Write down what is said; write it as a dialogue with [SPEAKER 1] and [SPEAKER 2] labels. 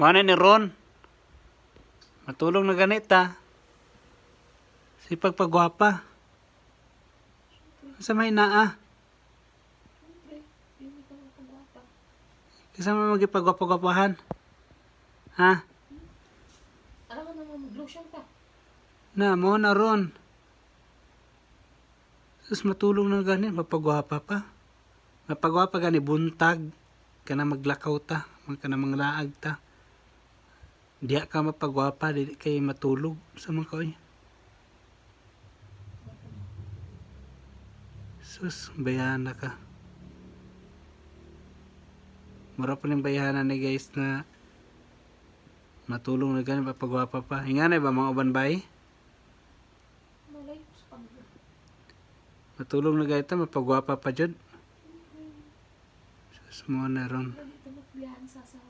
[SPEAKER 1] Mana ni Ron? Matulong na ganita. Si pagpagwapa. Sa may naa.
[SPEAKER 2] Ka.
[SPEAKER 1] Kasama magipagwapa-gwapahan. Ha?
[SPEAKER 2] Alam mo naman, mag-lotion ka.
[SPEAKER 1] Na, mo na ron. Sus, matulong na gani, mapagwapa pa. Mapagwapa gani, buntag. Kana maglakaw ta, kana manglaag ta. Diya ka mapagwapa, di kay matulog sa mga koy. Sus, bayana ka. Mura pa rin bayana ni guys na matulong na gani, mapagwapa pa. Hinganay ba mga uban bay?
[SPEAKER 2] Sa
[SPEAKER 1] Matulong na gayta, mapagwapa pa dyan. Sus mo na ron.
[SPEAKER 2] Pwede